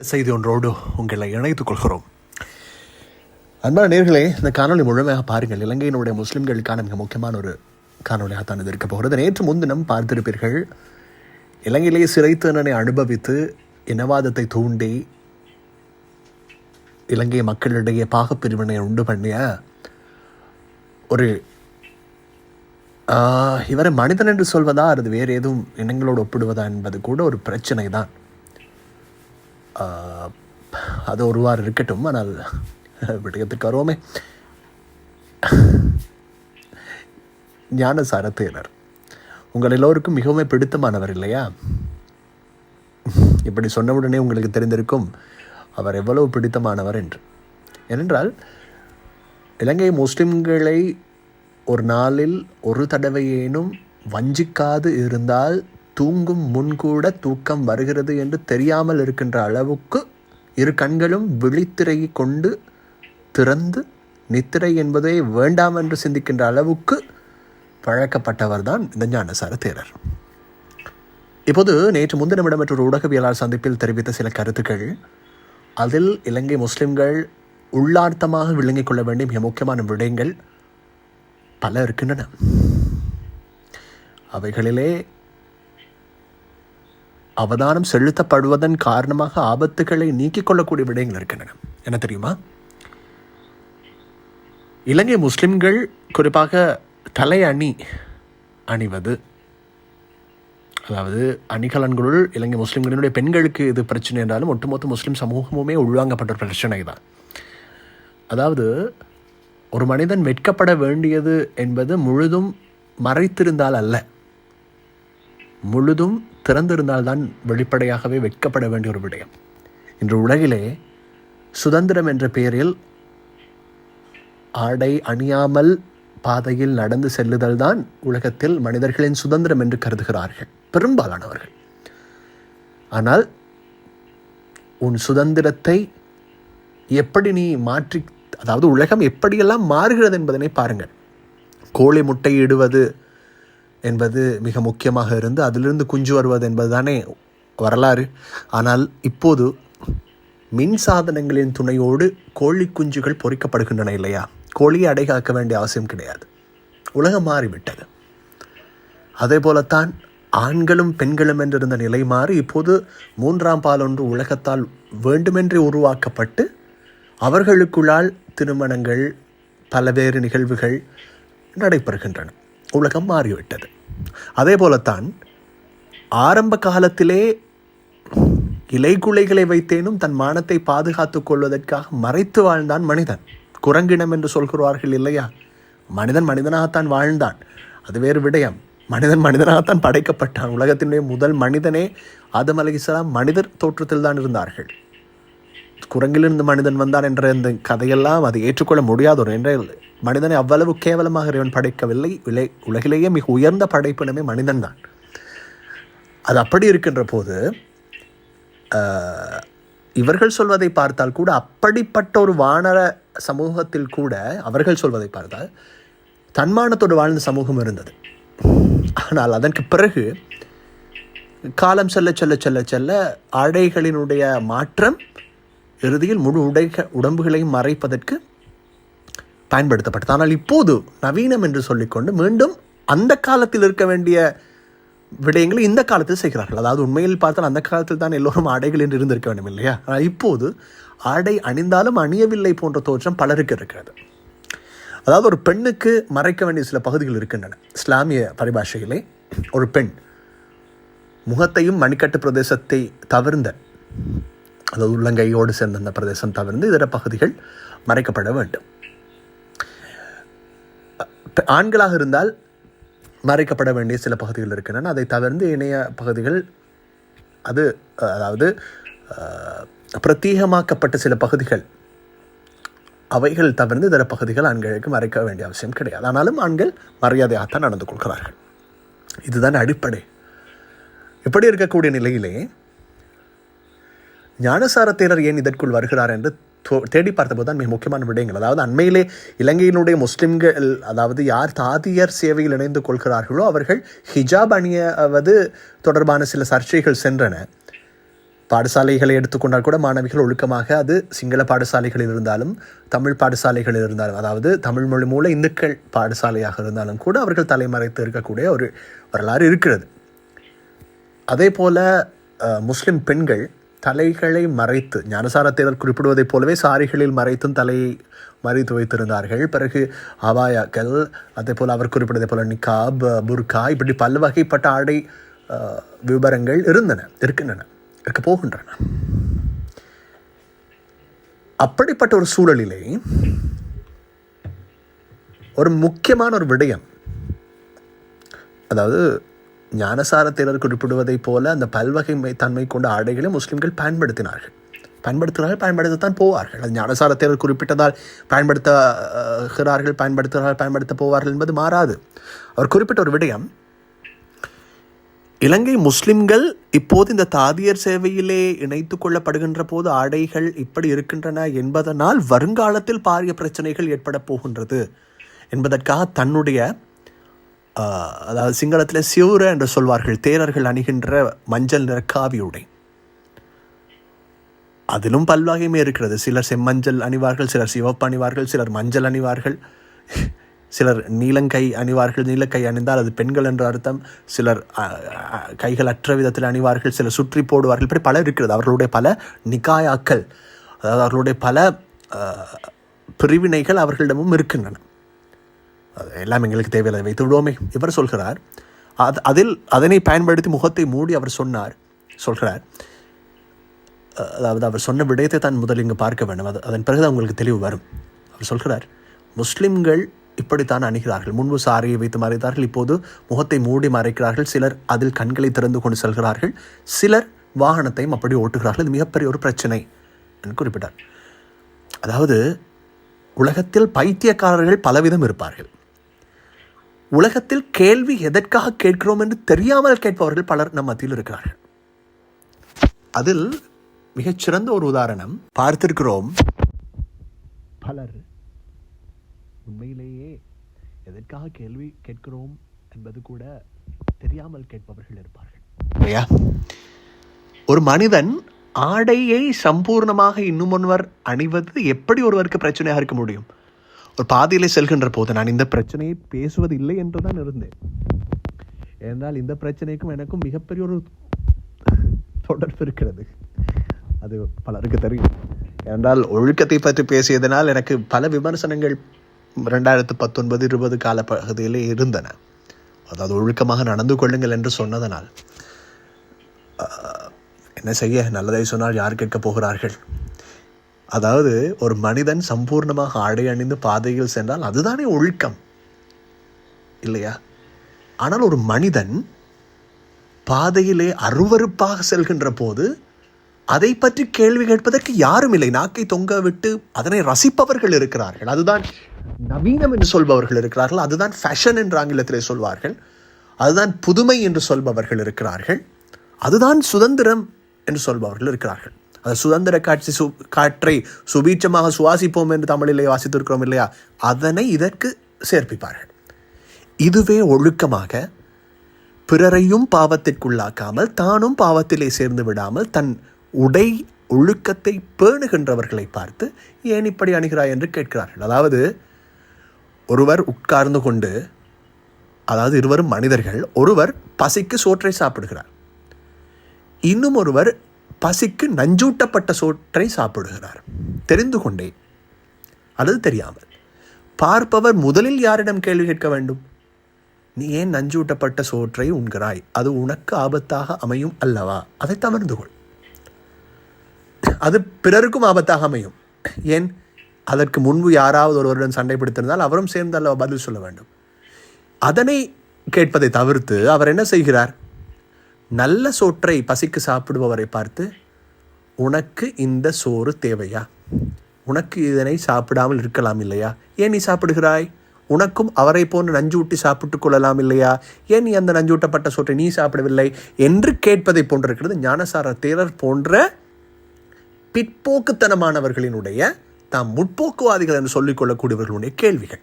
செய்தி ஒன்றோடு உங்களை இணைத்துக் கொள்கிறோம். அன்பான நேர்களே இந்த காணொளி முழுமையாக பாருங்கள். இலங்கையினுடைய முஸ்லிம்களுக்கான மிக முக்கியமான ஒரு காணொலியாக தான் இது இருக்க போகிறது. நேற்று முன்தினம் பார்த்திருப்பீர்கள் இலங்கையிலேயே சிறைத்தனனை அனுபவித்து இனவாதத்தை தூண்டி இலங்கை மக்களிடையே பாகப்பிரிவினை உண்டு பண்ணிய ஒரு ஆஹ், இவரை மனிதன் என்று சொல்வதா? அல்லது வேறு எதுவும் இனங்களோடு ஒப்பிடுவதா என்பது கூட ஒரு பிரச்சனை தான் அது அது ஒருவாறு இருக்கட்டும் ஆனால் விடயத்துக்கு வருவோமே. ஞானசார தேரர் உங்கள் எல்லோருக்கும் மிகவும் பிடித்தமானவர் இல்லையா? இப்படி சொன்னவுடனே உங்களுக்கு தெரிந்திருக்கும் அவர் எவ்வளவு பிடித்தமானவர் என்று. ஏனென்றால் இலங்கை முஸ்லிம்களை ஒரு நாளில் ஒரு தடவையேனும் வஞ்சிக்காது இருந்தால் தூங்கும் முன்கூட தூக்கம் வருகிறது என்று தெரியாமல் இருக்கின்ற அளவுக்கு இரு கண்களும் விழித்திரை கொண்டு திறந்து நித்திரை என்பதை வேண்டாம் என்று சிந்திக்கின்ற அளவுக்கு பழக்கப்பட்டவர் தான் இந்த ஞானசார தேரர். இப்போது நேற்று முன்தினம் இடம்பெற்ற ஒரு ஊடகவியலாளர் சந்திப்பில் தெரிவித்த சில கருத்துக்கள். அதில் இலங்கை முஸ்லிம்கள் உள்ளார்த்தமாக விளங்கிக் கொள்ள வேண்டிய மிக முக்கியமான விடயங்கள் பல இருக்கின்றன. அவைகளிலே அவதானம் செலுத்தப்படுவதன் காரணமாக ஆபத்துகளை நீக்கிக் கொள்ளக்கூடிய விடயங்கள் இருக்கின்றன. என்ன தெரியுமா? இலங்கை முஸ்லிம்கள் குறிப்பாக தலை அணி அணிவது அதாவது அணிகலன்களுள் இலங்கை முஸ்லிம்களினுடைய பெண்களுக்கு இது பிரச்சனை என்றாலும் ஒட்டுமொத்த முஸ்லிம் சமூகமுமே உள்வாங்கப்பட்ட ஒரு பிரச்சனை தான். அதாவது ஒரு மனிதன் வெட்கப்பட வேண்டியது என்பது முழுதும் மறைத்திருந்தால் அல்ல. முழுதும் திறந்திருந்தால்தான் வெளிப்படையாகவே வெட்கப்பட வேண்டிய ஒரு விடயம். இன்று உலகிலே சுதந்திரம் என்ற பெயரில் ஆடை அணியாமல் பாதையில் நடந்து செல்லுதல் தான் உலகத்தில் மனிதர்களின் சுதந்திரம் என்று கருதுகிறார்கள். பெரும்பாலானவர்கள். ஆனால் உன் சுதந்திரத்தை எப்படி நீ மாற்றி அதாவது உலகம் எப்படியெல்லாம் மாறுகிறது என்பதனை பாருங்கள். கோழி முட்டை இடுவது என்பது மிக முக்கியமாக இருந்து அதிலிருந்து குஞ்சு வருவது என்பதுதானே வரலாறு. ஆனால் இப்போது மின் சாதனங்களின் துணையோடு கோழி குஞ்சுகள் பொறிக்கப்படுகின்றன இல்லையா? கோழியை அடைகாக்க வேண்டிய அவசியம் கிடையாது. உலகம் மாறிவிட்டது. அதே போலத்தான் ஆண்களும் பெண்களும் என்றிருந்த நிலை மாறி இப்போது மூன்றாம் பால் ஒன்று உலகத்தால் வேண்டுமென்றே உருவாக்கப்பட்டு அவர்களுக்குள்ளால் திருமணங்கள் பல்வேறு நிகழ்வுகள் நடைபெறுகின்றன. உலகம் மாறிவிட்டது. அதே போலத்தான் ஆரம்ப காலத்திலே இலைகுலைகளை வைத்தேனும் தன் மானத்தை பாதுகாத்துக் கொள்வதற்காக மறைத்து வாழ்ந்தான் மனிதன். குரங்கினம் என்று சொல்கிறார்கள் இல்லையா? மனிதன் மனிதனாகத்தான் வாழ்ந்தான். அது வேறு விடயம். மனிதன் மனிதனாகத்தான் படைக்கப்பட்டான். உலகத்தினுடைய முதல் மனிதனே ஆதம் அலைஹிஸ்ஸலாம் மனிதர் தோற்றத்தில் தான் இருந்தார்கள். குரங்கிலிருந்து மனிதன் வந்தான் என்ற இந்த கதையெல்லாம் அதை ஏற்றுக்கொள்ள முடியாத. ஒரு என்ற மனிதனை அவ்வளவு கேவலமாக இறைவன் படைக்கவில்லை. விலை உலகிலேயே மிக உயர்ந்த படைப்பினமே மனிதன் தான். அது அப்படி இருக்கின்ற போது இவர்கள் சொல்வதை பார்த்தால் கூட அப்படிப்பட்ட ஒரு வானர சமூகத்தில் கூட அவர்கள் சொல்வதை பார்த்தால் தன்மானத்தோடு வாழ்ந்த சமூகம் இருந்தது. ஆனால் அதற்கு பிறகு காலம் செல்ல செல்ல செல்ல செல்ல ஆடைகளினுடைய மாற்றம் இறுதியில் முழு உடைக உடம்புகளையும் மறைப்பதற்கு பயன்படுத்தப்பட்டது. ஆனால் இப்போது நவீனம் என்று சொல்லிக்கொண்டு மீண்டும் அந்த காலத்தில் இருக்க வேண்டிய விடயங்களை இந்த காலத்தில் செய்கிறார்கள். அதாவது உண்மையில் பார்த்தால் அந்த காலத்தில் தான் எல்லோரும் ஆடைகள் என்று இருந்திருக்க வேண்டும் இல்லையா? ஆனால் இப்போது ஆடை அணிந்தாலும் அணியவில்லை போன்ற தோற்றம் பலருக்கு இருக்கிறது. அதாவது ஒரு பெண்ணுக்கு மறைக்க வேண்டிய சில பகுதிகள் இருக்கின்றன. இஸ்லாமிய பரிபாஷையிலே ஒரு பெண் முகத்தையும் மணிக்கட்டு பிரதேசத்தை தவிர்ந்த அதாவது உள்ளங்கையோடு சேர்ந்த அந்த பிரதேசம் தவிர்த்து இதர பகுதிகள் மறைக்கப்பட வேண்டும். ஆண்களாக இருந்தால் மறைக்கப்பட வேண்டிய சில பகுதிகள் இருக்கின்றன. அதை தவிர்த்து இணைய பகுதிகள் அது அதாவது பிரத்யேகமாக்கப்பட்ட சில பகுதிகள் அவைகள் தவிர்த்து இதர பகுதிகள் ஆண்களுக்கு மறைக்க வேண்டிய அவசியம் கிடையாது. ஆனாலும் ஆண்கள் மரியாதையாகத்தான் நடந்து கொள்கிறார்கள். இதுதான் அடிப்படை. இப்படி இருக்கக்கூடிய நிலையிலே ஞானசார தேரர் ஏன் இதற்குள் வருகிறார் என்று தோ- தேடி பார்த்தபோது தான் மிக முக்கியமான விடயங்கள். அதாவது அண்மையிலே இலங்கையினுடைய முஸ்லிம்கள் அதாவது யார் தாதியர் சேவையில் இணைந்து கொள்கிறார்களோ அவர்கள் ஹிஜாப் அணியவது தொடர்பான சில சர்ச்சைகள் சென்றன. பாடசாலைகளை எடுத்துக்கொண்டால் கூட மாணவிகள் ஒழுக்கமாக அது சிங்கள பாடசாலைகளில் இருந்தாலும் தமிழ் பாடசாலைகளில் இருந்தாலும் அதாவது தமிழ் மொழி மூல இந்துக்கள் பாடசாலையாக இருந்தாலும் கூட அவர்கள் தலைமறைத்து இருக்கக்கூடிய ஒரு வரலாறு இருக்கிறது. அதே போல முஸ்லிம் பெண்கள் தலைகளை மறைத்து ஞானசார தேரர் குறிப்பிடுவதைப் போலவே சாரிகளில் மறைத்தும் தலையை மறைத்து வைத்திருந்தார்கள். பிறகு அபாயாக்கள் அதே போல் அவர் குறிப்பிட்டதை போல நிக்காப் புர்கா இப்படி பல வகைப்பட்ட ஆடை விவரங்கள் இருந்தன இருக்கின்றன இருக்க போகின்றன. அப்படிப்பட்ட ஒரு சூழலிலே ஒரு முக்கியமான ஒரு விடயம் அதாவது ஞானசார தேரர் குறிப்பிடுவதைப் போல அந்த பல்வகை மை- தன்மை கொண்ட ஆடைகளை முஸ்லிம்கள் பயன்படுத்தினார்கள். பயன்படுத்துகிறார்கள் பயன்படுத்தத்தான் போவார்கள். அது ஞானசார தேரர் குறிப்பிட்டதால் பயன்படுத்துகிறார்கள் பயன்படுத்துகிறார்கள் பயன்படுத்த போவார்கள் என்பது மாறாது. அவர் குறிப்பிட்ட ஒரு விடயம் இலங்கை முஸ்லிம்கள் இப்போது இந்த தாதியர் சேவையிலே இணைத்து கொள்ளப்படுகின்ற போது ஆடைகள் இப்படி இருக்கின்றன என்பதனால் வருங்காலத்தில் பாரிய பிரச்சனைகள் ஏற்பட போகின்றது என்பதற்காக தன்னுடைய அதாவது சிங்களத்தில் சிவர என்று சொல்வார்கள் தேரர்கள் அணிகின்ற மஞ்சள் நிற காவி உடை. அதிலும் பல்வகையுமே இருக்கிறது. சிலர் செம்மஞ்சள் அணிவார்கள் சிலர் சிவப்பு அணிவார்கள் சிலர் மஞ்சள் அணிவார்கள். சிலர் நீலங்கை அணிவார்கள். நீலக்கை அணிந்தால் அது பெண்கள் என்ற அர்த்தம். சிலர் கைகள் அற்ற விதத்தில் அணிவார்கள் சிலர் சுற்றி போடுவார்கள். இப்படி பல இருக்கிறது. அவர்களுடைய பல நிகாயாக்கள் அதாவது அவர்களுடைய பல பிரிவினைகள் அவர்களிடமும் இருக்கின்றன. எல்லாம் எங்களுக்கு தேவையில்லை வைத்து விடுவோமே இவர் சொல்கிறார். அது அதில் அதனை பயன்படுத்தி முகத்தை மூடி அவர் சொன்னார் சொல்கிறார். அதாவது அவர் சொன்ன விடயத்தை தான் முதல் இங்கே பார்க்க வேண்டும். அது அதன் பிறகு உங்களுக்கு தெளிவு வரும். அவர் சொல்கிறார் முஸ்லிம்கள் இப்படித்தான் அணுகிறார்கள். முன்பு சாரியை வைத்து மறைத்தார்கள் இப்போது முகத்தை மூடி மறைக்கிறார்கள். சிலர் அதில் கண்களை திறந்து கொண்டு செல்கிறார்கள். சிலர் வாகனத்தையும் அப்படி ஓட்டுகிறார்கள். இது மிகப்பெரிய ஒரு பிரச்சனை என்று குறிப்பிட்டார். அதாவது உலகத்தில் பைத்தியக்காரர்கள் பலவிதம் இருப்பார்கள். உலகத்தில் கேள்வி எதற்காக கேட்கிறோம் என்று தெரியாமல் கேட்பவர்கள் பலர் நம் மத்தியில் இருக்கிறார்கள். அதில் மிகச்சிறந்த ஒரு உதாரணம் பார்த்திருக்கிறோம். பலர் உண்மையிலேயே எதற்காக கேள்வி கேட்கிறோம் என்பது கூட தெரியாமல் கேட்பவர்கள் இருப்பார்கள். இல்லையா? ஒரு மனிதன் ஆடையை சம்பூர்ணமாக இன்னும் ஒருவர் அணிவது எப்படி ஒருவருக்கு பிரச்சனையாக இருக்க முடியும்? ஒரு பாதியிலே செல்கின்ற போது நான் இந்த பிரச்சனையை பேசுவது இல்லை என்று தான் இருந்தேன். ஏனென்றால் இந்த பிரச்சனைக்கும் எனக்கும் மிகப்பெரிய ஒரு தொடர்பு இருக்கிறது. அது பலருக்கு தெரியும். என்றால் ஒழுக்கத்தை பற்றி பேசியதனால் எனக்கு பல விமர்சனங்கள் ரெண்டாயிரத்து பத்தொன்பது இருபது கால பகுதியிலே இருந்தன. அதாவது ஒழுக்கமாக நடந்து கொள்ளுங்கள் என்று சொன்னதனால் என்ன செய்ய? நல்லதை சொன்னால் யார் கேட்கப் போகிறார்கள்? அதாவது ஒரு மனிதன் சம்பூர்ணமாக ஆடை அணிந்து பாதையில் சென்றால் அதுதானே ஒழுக்கம்? இல்லையா? ஆனால் ஒரு மனிதன் பாதையிலே அருவருப்பாக செல்கின்ற போது அதை பற்றி கேள்வி கேட்பதற்கு யாரும் இல்லை. நாக்கை தொங்க விட்டு அதனை ரசிப்பவர்கள் இருக்கிறார்கள். அதுதான் நவீனம் என்று சொல்பவர்கள் இருக்கிறார்கள். அதுதான் ஃபேஷன் என்று ஆங்கிலத்திலே சொல்வார்கள். அதுதான் புதுமை என்று சொல்பவர்கள் இருக்கிறார்கள். அதுதான் சுதந்திரம் என்று சொல்பவர்கள் இருக்கிறார்கள். அந்த சுதந்திர காட்சி சு காற்றை சுபீட்சமாக சுவாசிப்போம் என்று தமிழிலே வாசித்திருக்கிறோம் இல்லையா? அதனை இதற்கு சேர்ப்பிப்பார்கள். இதுவே ஒழுக்கமாக பிறரையும் பாவத்திற்குள்ளாக்காமல் தானும் பாவத்திலே சேர்ந்து விடாமல் தன் உடை ஒழுக்கத்தை பேணுகின்றவர்களை பார்த்து ஏன் இப்படி அணுகிறாய் என்று கேட்கிறார்கள். அதாவது ஒருவர் உட்கார்ந்து கொண்டு அதாவது இருவரும் மனிதர்கள் ஒருவர் பசிக்கு சோற்றை சாப்பிடுகிறார். இன்னும் ஒருவர் பசிக்கு நஞ்சூட்டப்பட்ட சோற்றை சாப்பிடுகிறார். தெரிந்து கொண்டே அல்லது தெரியாமல் பார்ப்பவர் முதலில் யாரிடம் கேள்வி கேட்க வேண்டும்? நீ ஏன் நஞ்சூட்டப்பட்ட சோற்றை உண்கிறாய்? அது உனக்கு ஆபத்தாக அமையும் அல்லவா? அதை தவிர்ந்து கொள். அது பிறருக்கும் ஆபத்தாக அமையும். ஏன்? அதற்கு முன்பு யாராவது ஒருவருடன் சண்டை பிடித்திருந்தால் அவரும் சேர்ந்து அல்லவா பதில் சொல்ல வேண்டும்? அதனை கேட்பதை தவிர்த்து அவர் என்ன செய்கிறார்? நல்ல சோற்றை பசிக்கு சாப்பிடுபவரை பார்த்து உனக்கு இந்த சோறு தேவையா? உனக்கு இதனை சாப்பிடாமல் இருக்கலாம் இல்லையா? ஏன் நீ சாப்பிடுகிறாய்? உனக்கும் அவரை போன்று நஞ்சூட்டி சாப்பிட்டுக் கொள்ளலாம் இல்லையா? ஏன் நீ அந்த நஞ்சூட்டப்பட்ட சோற்றை நீ சாப்பிடவில்லை? என்று கேட்பதை போன்றிருக்கிறது ஞானசார தேரர் போன்ற பிற்போக்குத்தனமானவர்களினுடைய தாம் முற்போக்குவாதிகள் என்று சொல்லிக் கொள்ளக்கூடியவர்களுடைய கேள்விகள்.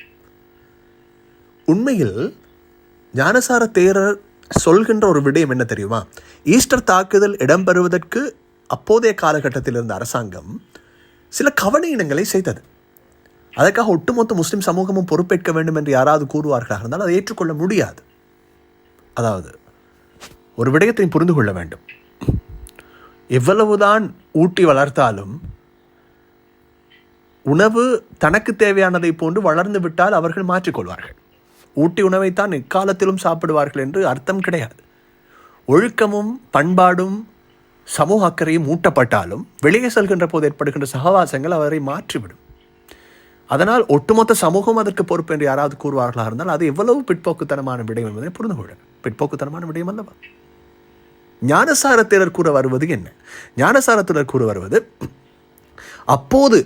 உண்மையில் ஞானசார தேரர் சொல்கின்ற ஒரு விடயம் என்ன தெரியுமா? ஈஸ்டர் தாக்குதல் இடம்பெறுவதற்கு அப்போதைய காலகட்டத்தில் இருந்த அரசாங்கம் சில கவனீனங்களை செய்தது. அதற்காக ஒட்டுமொத்த முஸ்லீம் சமூகமும் பொறுப்பேற்க வேண்டும் என்று யாராவது கூறுவார்களாக இருந்தால் அதை ஏற்றுக்கொள்ள முடியாது. அதாவது ஒரு விடயத்தை புரிந்து கொள்ள வேண்டும். எவ்வளவுதான் ஊட்டி வளர்த்தாலும் உணவு தனக்கு தேவையானதை போன்று வளர்ந்து விட்டால் அவர்கள் மாற்றிக்கொள்வார்கள். ஊட்டி உணவைத்தான் எக்காலத்திலும் சாப்பிடுவார்கள் என்று அர்த்தம் கிடையாது. ஒழுக்கமும் பண்பாடும் சமூக அக்கறையும் ஊட்டப்பட்டாலும் வெளியே செல்கின்ற போது ஏற்படுகின்ற சகவாசங்கள் அவரை மாற்றிவிடும். அதனால் ஒட்டுமொத்த சமூகம் அதற்கு பொறுப்பு என்று யாராவது கூறுவார்களாக இருந்தால் அது எவ்வளவு பிற்போக்குத்தனமான விடயம் என்பதை புரிந்து கொள்ள பிற்போக்குத்தனமான விடயம் அல்லவா? ஞானசாரத்தினர் கூற வருவது என்ன? ஞானசாரத்தினர் கூற வருவது அப்போது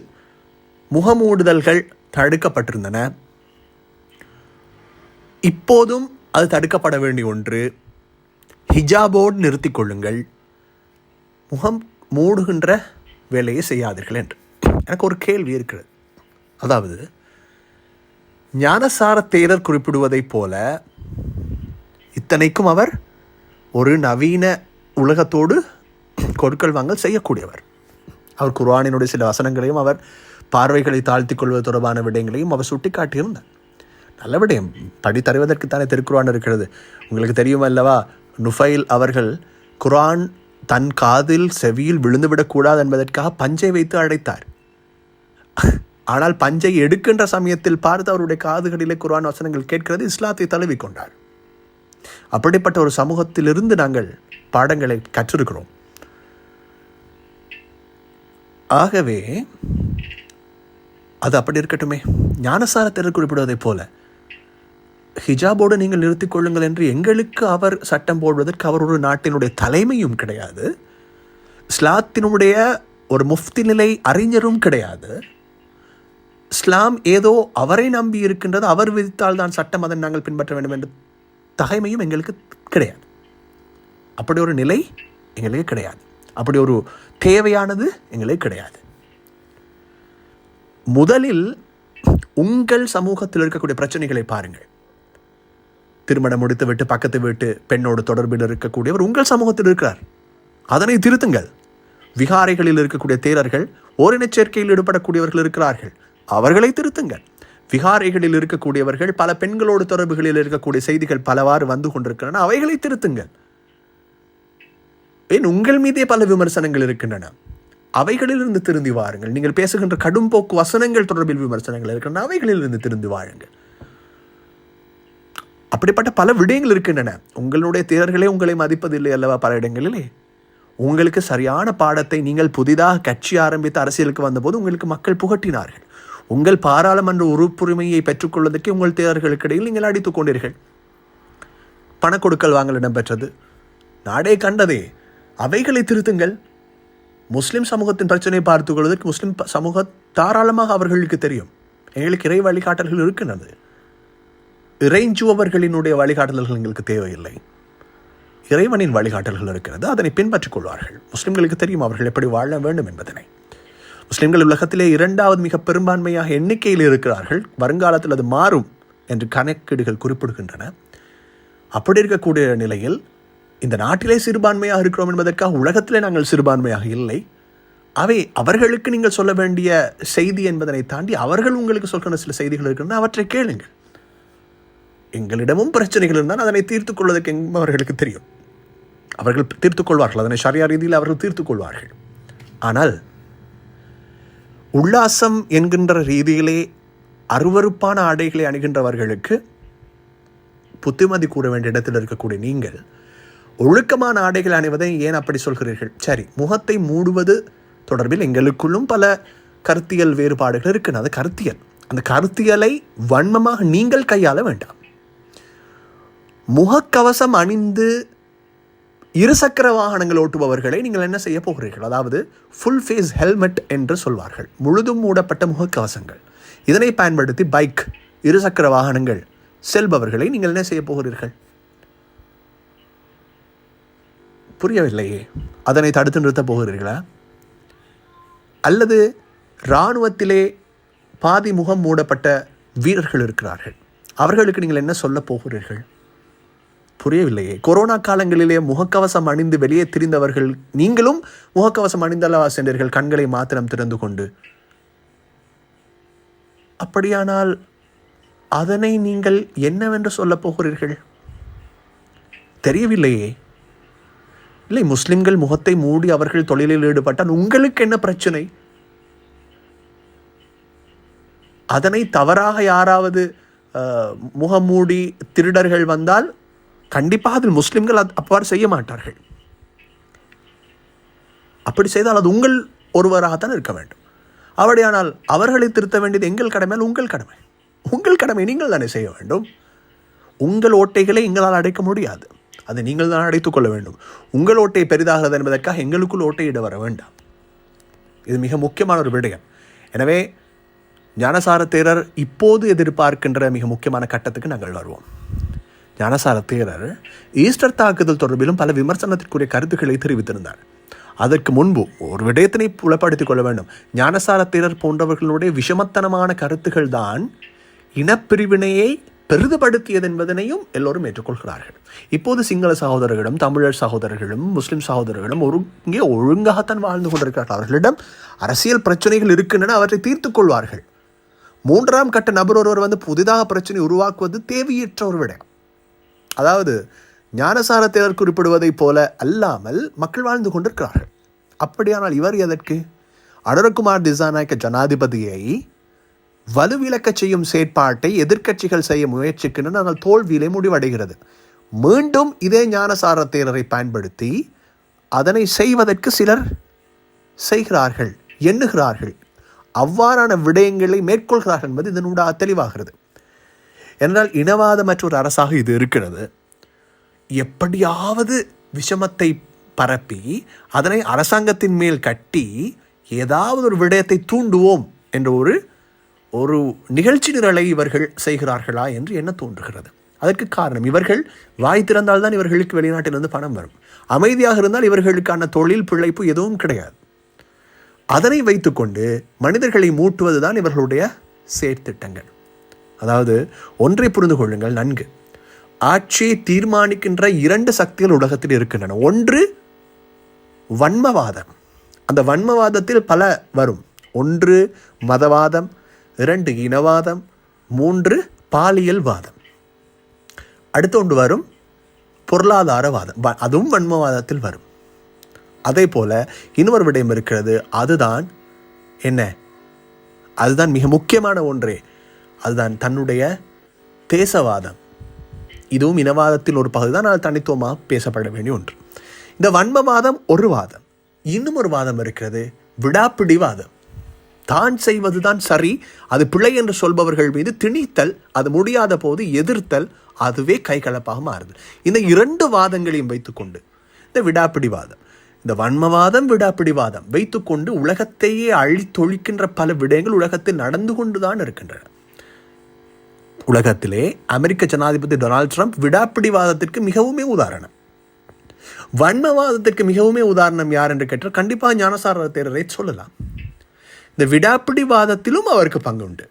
முகமூடுதல்கள் தடுக்கப்பட்டிருந்தன. இப்போதும் அது தடுக்கப்பட வேண்டிய ஒன்று. ஹிஜாபோடு நிறுத்தி கொள்ளுங்கள். முகம் மூடுகின்ற வேலையை செய்யாதீர்கள் என்று. எனக்கு ஒரு கேள்வி இருக்கிறது. அதாவது ஞானசார தேரர் குறிப்பிடுவதைப் போல இத்தனைக்கும் அவர் ஒரு நவீன உலகத்தோடு கொடுக்கல் வாங்கல் செய்யக்கூடியவர். அவர் குர்ஆனினுடைய சில வசனங்களையும் அவர் பார்வைகளை தாழ்த்திக் கொள்வது தொடர்பான விடயங்களையும் அவர் சுட்டிக்காட்டியிருந்தார். நல்ல விடயம் படி தருவதற்குத்தானே திருக்குறான் இருக்கிறது. உங்களுக்கு தெரியும் அல்லவா? நுஃபைல் அவர்கள் குர்ஆன் தன் காதில் செவியில் விழுந்துவிடக்கூடாது என்பதற்காக பஞ்சை வைத்து அழைத்தார் ஆனால் பஞ்சை எடுக்கின்ற சமயத்தில் பார்த்து அவருடைய காதுகளிலே குரான் வசனங்கள் கேட்கிறது இஸ்லாத்தை தழுவிக்கொண்டார். அப்படிப்பட்ட ஒரு சமூகத்திலிருந்து நாங்கள் பாடங்களை கற்றிருக்கிறோம். ஆகவே அது அப்படி இருக்கட்டுமே. ஞானசாரத்தினர் குறிப்பிடுவதைப் போல ஹிஜாபோடு நீங்கள் நிறுத்திக் கொள்ளுங்கள் என்று எங்களுக்கு அவர் சட்டம் போடுவதற்கு அவர் ஒரு நாட்டினுடைய தலைமையும் கிடையாது. இஸ்லாத்தினுடைய ஒரு முஃப்தி நிலை அறிஞரும் கிடையாது. இஸ்லாம் ஏதோ அவரை நம்பி இருக்கின்றது அவர் விதித்தால் தான் சட்டம் அதை நாங்கள் பின்பற்ற வேண்டும் என்ற தகைமையும் எங்களுக்கு கிடையாது. அப்படி ஒரு நிலை எங்களுக்கு கிடையாது. அப்படி ஒரு தேவையானது எங்களுக்கு கிடையாது. முதலில் உங்கள் சமூகத்தில் இருக்கக்கூடிய பிரச்சனைகளை பாருங்கள். திருமணம் முடித்து விட்டு பக்கத்து வீட்டு பெண்ணோடு தொடர்பில் இருக்கக்கூடியவர் உங்கள் சமூகத்தில் இருக்கிறார். அதனை திருத்துங்கள். விகாரைகளில் இருக்கக்கூடிய தேரர்கள் ஓரினச் சேர்க்கையில் ஈடுபடக்கூடியவர்கள் இருக்கிறார்கள். அவர்களை திருத்துங்கள். விகாரைகளில் இருக்கக்கூடியவர்கள் பல பெண்களோடு தொடர்புகளில் இருக்கக்கூடிய செய்திகள் பலவாறு வந்து கொண்டிருக்கின்றன. அவைகளை திருத்துங்கள். ஏன் உங்கள் மீதே பல விமர்சனங்கள் இருக்கின்றன. அவைகளிலிருந்து திருந்தி வாருங்கள். நீங்கள் பேசுகின்ற கடும் போக்கு வசனங்கள் தொடர்பில் விமர்சனங்கள் இருக்கின்றன. அவைகளிலிருந்து திருந்தி வாழுங்கள். அப்படிப்பட்ட பல விடயங்கள் இருக்கின்றன. உங்களுடைய தேரர்களே உங்களை மதிப்பதில்லை அல்லவா பல இடங்களிலே? உங்களுக்கு சரியான பாடத்தை நீங்கள் புதிதாக கட்சி ஆரம்பித்து அரசியலுக்கு வந்தபோது உங்களுக்கு மக்கள் புகட்டினார்கள். உங்கள் பாராளுமன்ற உறுப்புரிமையை பெற்றுக்கொள்வதற்கு உங்கள் தேர்தல்களுக்கு இடையில் நீங்கள் அடித்துக் கொண்டீர்கள். பண கொடுக்கல் வாங்கல் இடம்பெற்றது. நாடே கண்டதே அவைகளை திருத்துங்கள். முஸ்லிம் சமூகத்தின் பிரச்சனையை பார்த்துக் கொள்வதற்கு முஸ்லிம் சமூக தாராளமாக அவர்களுக்கு தெரியும். எங்களுக்கு இறை வழிகாட்டல்கள் இருக்கின்றது. இறைஞ்சுவவர்களினுடைய வழிகாட்டல்கள் எங்களுக்கு தேவையில்லை. இறைவனின் வழிகாட்டல்கள் இருக்கிறது. அதனை பின்பற்றிக் கொள்வார்கள். முஸ்லிம்களுக்கு தெரியும் அவர்கள் எப்படி வாழ வேண்டும் என்பதனை. முஸ்லிம்கள் உலகத்திலே இரண்டாவது மிக பெரும்பான்மையாக எண்ணிக்கையில் இருக்கிறார்கள். வருங்காலத்தில் அது மாறும் என்று கணக்கீடுகள் குறிப்பிடுகின்றன. அப்படி இருக்கக்கூடிய நிலையில் இந்த நாட்டிலே சிறுபான்மையாக இருக்கிறோம் என்பதற்காக உலகத்திலே நாங்கள் சிறுபான்மையாக இல்லை. அவை அவர்களுக்கு நீங்கள் சொல்ல வேண்டிய செய்தி என்பதனை தாண்டி அவர்கள் உங்களுக்கு சொல்கிற சில செய்திகள் இருக்கின்றன. அவற்றை கேளுங்கள். எங்களிடமும் பிரச்சனைகள் இருந்தால் அதனை தீர்த்து கொள்வதற்கு அவர்களுக்கு தெரியும். அவர்கள் தீர்த்துக் கொள்வார்கள். அதனை சரியா ரீதியில் அவர்கள் தீர்த்து கொள்வார்கள். ஆனால் உல்லாசம் என்கின்ற ரீதியிலே அருவருப்பான ஆடைகளை அணிகின்றவர்களுக்கு புத்திமதி கூற வேண்டிய இடத்தில் இருக்கக்கூடிய நீங்கள் ஒழுக்கமான ஆடைகள் அணிவதை ஏன் அப்படி சொல்கிறீர்கள்? சரி முகத்தை மூடுவது தொடர்பில் எங்களுக்குள்ளும் பல கருத்தியல் வேறுபாடுகள் இருக்கின்றன. அது கருத்தியல். அந்த கருத்தியலை வன்மமாக நீங்கள் கையாள வேண்டாம். முகக்கவசம் அணிந்து இருசக்கர வாகனங்கள் ஓட்டுபவர்களை நீங்கள் என்ன செய்ய போகிறீர்கள்? அதாவது ஃபுல் ஃபேஸ் ஹெல்மெட் என்று சொல்வார்கள். முழுதும் மூடப்பட்ட முகக்கவசங்கள். இதனை பயன்படுத்தி பைக் இருசக்கர வாகனங்கள் செல்பவர்களை நீங்கள் என்ன செய்ய போகிறீர்கள்? புரியவில்லையே. அதனை தடுத்து நிறுத்தப் போகிறீர்களா? அல்லது இராணுவத்திலே பாதி முகம் மூடப்பட்ட வீரர்கள் இருக்கிறார்கள். அவர்களுக்கு நீங்கள் என்ன சொல்ல போகிறீர்கள்? புரியவில்லையே. கொரோனா காலங்களிலே முகக்கவசம் அணிந்து வெளியே திரிந்தவர்கள் நீங்களும் முகக்கவசம் அணிந்தல்லவா சென்றீர்கள் கண்களை மாத்திரம் திறந்து கொண்டு. அப்படியானால் அதனை நீங்கள் என்னவென்று சொல்லப் போகிறீர்கள்? தெரியவில்லையே. இல்லை முஸ்லிம்கள் முகத்தை மூடி அவர்கள் தொழிலில் ஈடுபட்டால் உங்களுக்கு என்ன பிரச்சனை? அதனை தவறாக யாராவது முகமூடி திருடர்கள் வந்தால் கண்டிப்பாக அதில் முஸ்லிம்கள் அது அவ்வாறு செய்ய மாட்டார்கள். அப்படி செய்தால் அது உங்கள் ஒருவராகத்தான் இருக்க வேண்டும். அப்படியானால் அவர்களை திருத்த வேண்டியது எங்கள் கடமை உங்கள் கடமை. உங்கள் கடமை நீங்கள் தானே செய்ய வேண்டும். உங்கள் ஓட்டைகளை எங்களால் அடைக்க முடியாது. அதை நீங்கள் தான் அடைத்துக் கொள்ள வேண்டும். உங்கள் ஓட்டை பெரிதாகிறது என்பதற்காக எங்களுக்குள் ஓட்டையிட வர வேண்டாம். இது மிக முக்கியமான ஒரு விடயம். எனவே ஞானசார தேரர் இப்போது எதிர்பார்க்கின்ற மிக முக்கியமான கட்டத்துக்கு நாங்கள் வருவோம். ஞானசார தேரர் ஈஸ்டர் தாக்குதல் தொடர்பிலும் பல விமர்சனத்திற்குரிய கருத்துக்களை தெரிவித்திருந்தார். அதற்கு முன்பு ஒரு விடயத்தினை புலப்படுத்திக் கொள்ள வேண்டும். ஞானசார தேரர் போன்றவர்களுடைய விஷமத்தனமான கருத்துக்கள் தான் இனப்பிரிவினையை பெரிதுபடுத்தியது என்பதனையும் எல்லோரும் ஏற்றுக்கொள்கிறார்கள். இப்போது சிங்கள சகோதரர்களும் தமிழர் சகோதரர்களும் முஸ்லிம் சகோதரர்களும் ஒருங்கே ஒழுங்காகத்தான் வாழ்ந்து கொண்டிருக்கிறார்கள். அவர்களிடம் அரசியல் பிரச்சனைகள் இருக்கின்றன அவற்றை தீர்த்துக் கொள்வார்கள். மூன்றாம் கட்ட நபர் ஒருவர் வந்து புதிதாக பிரச்சனை உருவாக்குவது தேவையற்ற ஒரு விடயம். அதாவது ஞானசார தேவர் குறிப்பிடுவதைப் போல அல்லாமல் மக்கள் வாழ்ந்து கொண்டிருக்கிறார்கள். அப்படியானால் இவர் எதற்கு? அடரகுமார் திசாநாயக்க ஜனாதிபதியை வலுவிலக்கச் செய்யும் செயற்பாட்டை எதிர்க்கட்சிகள் செய்ய முயற்சிக்கின்றன. ஆனால் தோல்வியிலே முடிவடைகிறது. மீண்டும் இதே ஞானசார தேரரை பயன்படுத்தி அதனை செய்வதற்கு சிலர் செய்கிறார்கள் எண்ணுகிறார்கள். அவ்வாறான விடயங்களை மேற்கொள்கிறார்கள் என்பது இதனூடாக தெளிவாகிறது. என்றால் இனவாதமற்ற ஒரு அரசாக இது இருக்கிறது. எப்படியாவது விஷமத்தை பரப்பி அதனை அரசாங்கத்தின் மேல் கட்டி ஏதாவது ஒரு விடயத்தை தூண்டுவோம் என்ற ஒரு ஒரு நிகழ்ச்சி நிரலை இவர்கள் செய்கிறார்களா என்று என்ன தோன்றுகிறது. அதற்கு காரணம் இவர்கள் வாய் திறந்தால்தான் இவர்களுக்கு வெளிநாட்டிலிருந்து பணம் வரும். அமைதியாக இருந்தால் இவர்களுக்கான தொழில் பிழைப்பு எதுவும் கிடையாது. அதனை வைத்துக்கொண்டு மனிதர்களை மூட்டுவதுதான் இவர்களுடைய செயற்திட்டங்கள். அதாவது ஒன்றை புரிந்து கொள்ளுங்கள் நன்கு. ஆட்சியை தீர்மானிக்கின்ற இரண்டு சக்திகள் உலகத்தில் இருக்கின்றன. ஒன்று வன்மவாதம். அந்த வன்மவாதத்தில் பல வரும். ஒன்று மதவாதம் இரண்டு இனவாதம் மூன்று பாலியல் வாதம் அடுத்து ஒன்று வரும் பொருளாதாரவாதம். வ- அதுவும் வன்மவாதத்தில் வரும். அதே போல இன்னொரு விடயம் இருக்கிறது. அதுதான் என்ன? அதுதான் மிக முக்கியமான ஒன்றே. அதுதான் தன்னுடைய தேசவாதம். இதுவும் இனவாதத்தில் ஒரு பகுதி தான் அது தனித்துவமாக பேசப்பட வேண்டிய ஒன்று. இந்த வன்மவாதம் ஒரு வாதம். இன்னும் ஒரு வாதம் இருக்கிறது. விடாப்பிடிவாதம் தான் செய்வதுதான் சரி அது பிழை என்று சொல்பவர்கள் மீது திணித்தல் அது முடியாத போது எதிர்த்தல் அதுவே கைகலப்பாக மாறுது. இந்த இரண்டு வாதங்களையும் வைத்துக்கொண்டு இந்த விடாப்பிடிவாதம் இந்த வன்மவாதம் விடாப்பிடிவாதம் வைத்துக்கொண்டு உலகத்தையே அழித்தொழிக்கின்ற பல விடயங்கள் உலகத்தில் நடந்து கொண்டுதான் இருக்கின்றன. உலகத்திலே அமெரிக்க ஜனாதிபதி டொனால்ட் ட்ரம்ப் விடாப்பிடிவாதத்திற்கு மிகவுமே உதாரணம். வன்மவாதத்திற்கு மிகவுமே உதாரணம் யார் என்று கேட்டால் கண்டிப்பாக ஞானசார தேரரை சொல்லலாம். இந்த விடாப்பிடிவாதத்திலும் அவருக்கு பங்கு உண்டு.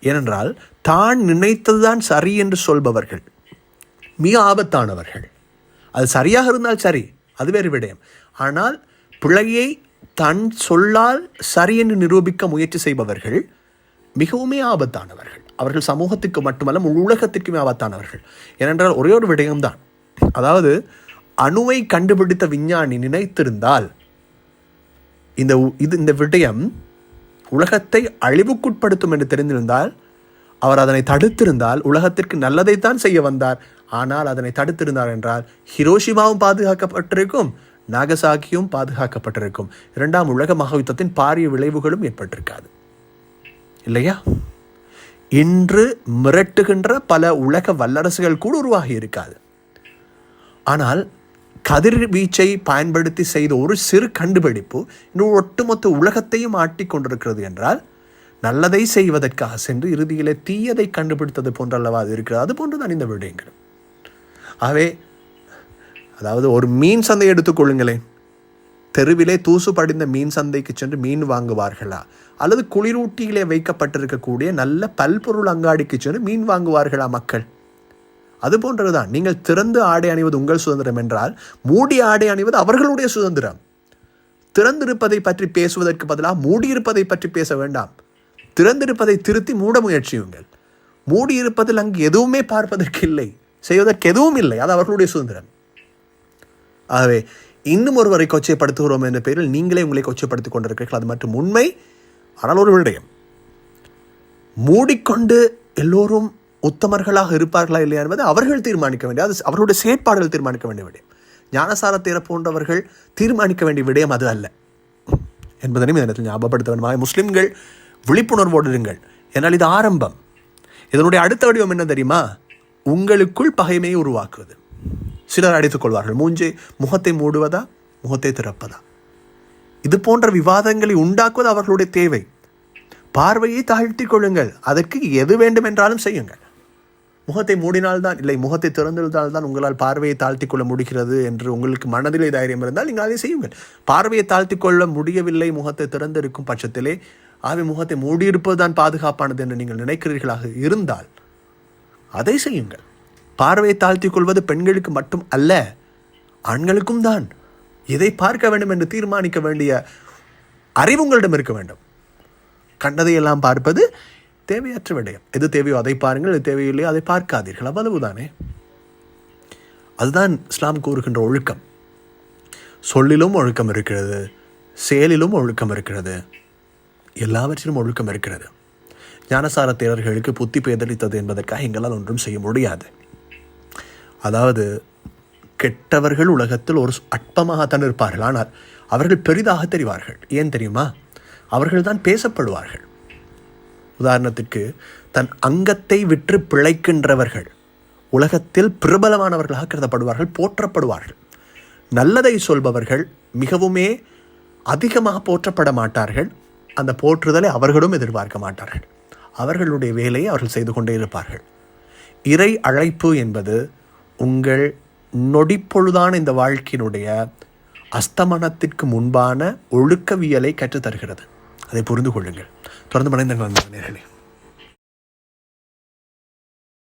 ஏனென்றால் தான் நினைத்ததுதான் சரி என்று சொல்பவர்கள் மிக ஆபத்தானவர்கள். அது சரியாக இருந்தால் சரி அது வேறு விடயம். ஆனால் பிழையை தன் சொல்லால் சரி என்று நிரூபிக்க முயற்சி செய்பவர்கள் மிகவுமே ஆபத்தானவர்கள். அவர்கள் சமூகத்துக்கு மட்டுமல்ல முழு உலகத்திற்குமே ஆபத்தானவர்கள். ஏனென்றால் ஒரே ஒரு விடயம்தான். அதாவது அணுவை கண்டுபிடித்த விஞ்ஞானி நினைத்திருந்தால் இந்த இது இந்த விடயம் உலகத்தை அழிவுக்குட்படுத்தும் என்று தெரிந்திருந்தால் அவர் அதனை தடுத்திருந்தால் உலகத்திற்கு நல்லதைத்தான் செய்ய வந்தார். ஆனால் அதனை தடுத்திருந்தார் என்றால் ஹிரோஷிமாவும் பாதுகாக்கப்பட்டிருக்கும் நாகசாகியும் பாதுகாக்கப்பட்டிருக்கும். இரண்டாம் உலக மகாயுத்தத்தின் பாரிய விளைவுகளும் ஏற்பட்டிருக்காது. இல்லையா? இன்று மிரட்டுகின்ற பல உலக வல்லரசுகள் கூட உருவாகி இருக்காது ஆனால் கதிர்வீச்சை பயன்படுத்தி செய்த ஒரு சிறு கண்டுபிடிப்பு இன்னும் ஒட்டுமொத்த உலகத்தையும் ஆட்டிக் கொண்டிருக்கிறது என்றால் நல்லதை செய்வதற்காக சென்று இறுதியிலே தீயதை கண்டுபிடித்தது போன்றல்லவா அது இருக்கிறது? அது போன்றுதான் இந்த விடயங்கள் ஆகவே அதாவது ஒரு மீன் சந்தை எடுத்துக்கொள்ளுங்களேன் தெருவிலே தூசு படிந்த மீன் சந்தைக்கு சென்று மீன் வாங்குவார்களா? அல்லது குளிரூட்டியிலே வைக்கப்பட்டிருக்கக்கூடிய நல்ல பல்பொருள் அங்காடிக்கு சென்று மீன் வாங்குவார்களா மக்கள்? அது போன்றதுதான். நீங்கள் திறந்து ஆடை அணிவது உங்கள் சுதந்திரம் என்றால் மூடி ஆடை அணிவது அவர்களுடைய சுதந்திரம். திறந்திருப்பதை பற்றி பேசுவதற்கு பதிலாக மூடியிருப்பதை பற்றி பேச வேண்டாம். திறந்திருப்பதை திருத்தி மூட முயற்சியுங்கள். மூடியிருப்பதில் அங்கு எதுவுமே பார்ப்பதற்கு இல்லை. செய்வதற்கு எதுவும் இல்லை. அது அவர்களுடைய சுதந்திரம். ஆகவே இன்னும் ஒருவரை கொச்சைப்படுத்துகிறோம் என்ற பெயரில் நீங்களே உங்களை கொச்சைப்படுத்திக் கொண்டிருக்கிறீர்கள். அது மட்டும் உண்மை. ஆனால் ஒரு விடயம். மூடிக்கொண்டு எல்லோரும் உத்தமர்களாக இருப்பார்களா இல்லையா என்பதை அவர்கள் தீர்மானிக்க வேண்டிய அது அவர்களுடைய செயற்பாடுகள் தீர்மானிக்க வேண்டிய விடயம். ஞானசார தேர போன்றவர்கள் தீர்மானிக்க வேண்டிய விடயம் அது அல்ல. என்பதனையும் இந்த நேரத்தில் ஞாபகப்படுத்த வேண்டும். முஸ்லிம்கள் விழிப்புணர்வோடு இருங்கள். ஏன்னால் இது ஆரம்பம். இதனுடைய அடுத்த வடிவம் என்ன தெரியுமா? உங்களுக்குள் பகைமையை உருவாக்குவது. சிலர் அடித்துக் கொள்வார்கள் மூஞ்சை முகத்தை மூடுவதா முகத்தை திறப்பதா? இது போன்ற விவாதங்களை உண்டாக்குவது அவர்களுடைய தேவை. பார்வையை தாழ்த்தி கொள்ளுங்கள். அதற்கு எது வேண்டும் என்றாலும் செய்யுங்கள். முகத்தை மூடினால்தான் இல்லை முகத்தை திறந்திருந்தால் தான் உங்களால் பார்வையை தாழ்த்தி கொள்ள முடிகிறது என்று உங்களுக்கு மனதிலே தைரியம் இருந்தால் நீங்கள் அதை செய்யுங்கள். பார்வையை தாழ்த்தி கொள்ள முடியவில்லை முகத்தை திறந்திருக்கும் பட்சத்திலே ஆவி முகத்தை மூடியிருப்பது தான் பாதுகாப்பானது என்று நீங்கள் நினைக்கிறீர்களாக இருந்தால் அதை செய்யுங்கள். பார்வையை தாழ்த்திக் கொள்வது பெண்களுக்கு மட்டும் அல்ல ஆண்களுக்கும் தான். எதை பார்க்க வேண்டும் என்று தீர்மானிக்க வேண்டிய அறிவு உங்களிடம் இருக்க வேண்டும். கண்டதையெல்லாம் பார்ப்பது தேவையற்ற விடயம். எது தேவையோ அதை பாருங்கள் எது தேவையில்லையோ அதை பார்க்காதீர்கள். அவ்வளவுதானே? அதுதான் இஸ்லாம் கூறுகின்ற ஒழுக்கம். சொல்லிலும் ஒழுக்கம் இருக்கிறது செயலிலும் ஒழுக்கம் இருக்கிறது எல்லாவற்றிலும் ஒழுக்கம் இருக்கிறது. ஞானசார தேரர்களுக்கு புத்தி பேதளித்தது என்பதற்காக எங்களால் ஒன்றும் செய்ய முடியாது. அதாவது கெட்டவர்கள் உலகத்தில் ஒரு அற்பமாகத்தான் இருப்பார்கள். ஆனால் அவர்கள் பெரிதாக தெரிவார்கள். ஏன் தெரியுமா? அவர்கள் தான் பேசப்படுவார்கள். உதாரணத்துக்கு தன் அங்கத்தை விற்று பிழைக்கின்றவர்கள் உலகத்தில் பிரபலமானவர்களாக கருதப்படுவார்கள் போற்றப்படுவார்கள். நல்லதை சொல்பவர்கள் மிகவுமே அதிகமாக போற்றப்பட மாட்டார்கள். அந்த போற்றுதலை அவர்களும் எதிர்பார்க்க மாட்டார்கள். அவர்களுடைய வேலையை அவர்கள் செய்து கொண்டே இருப்பார்கள். இறை அழைப்பு என்பது உங்கள் நொடிப்பொழுதான இந்த வாழ்க்கையினுடைய அஸ்தமனத்திற்கு முன்பான ஒழுக்கவியலை கற்றுத்தருகிறது. அதை புரிந்து கொள்ளுங்கள். தொடர்ந்து மனைந்தங்கள் நேர்களே.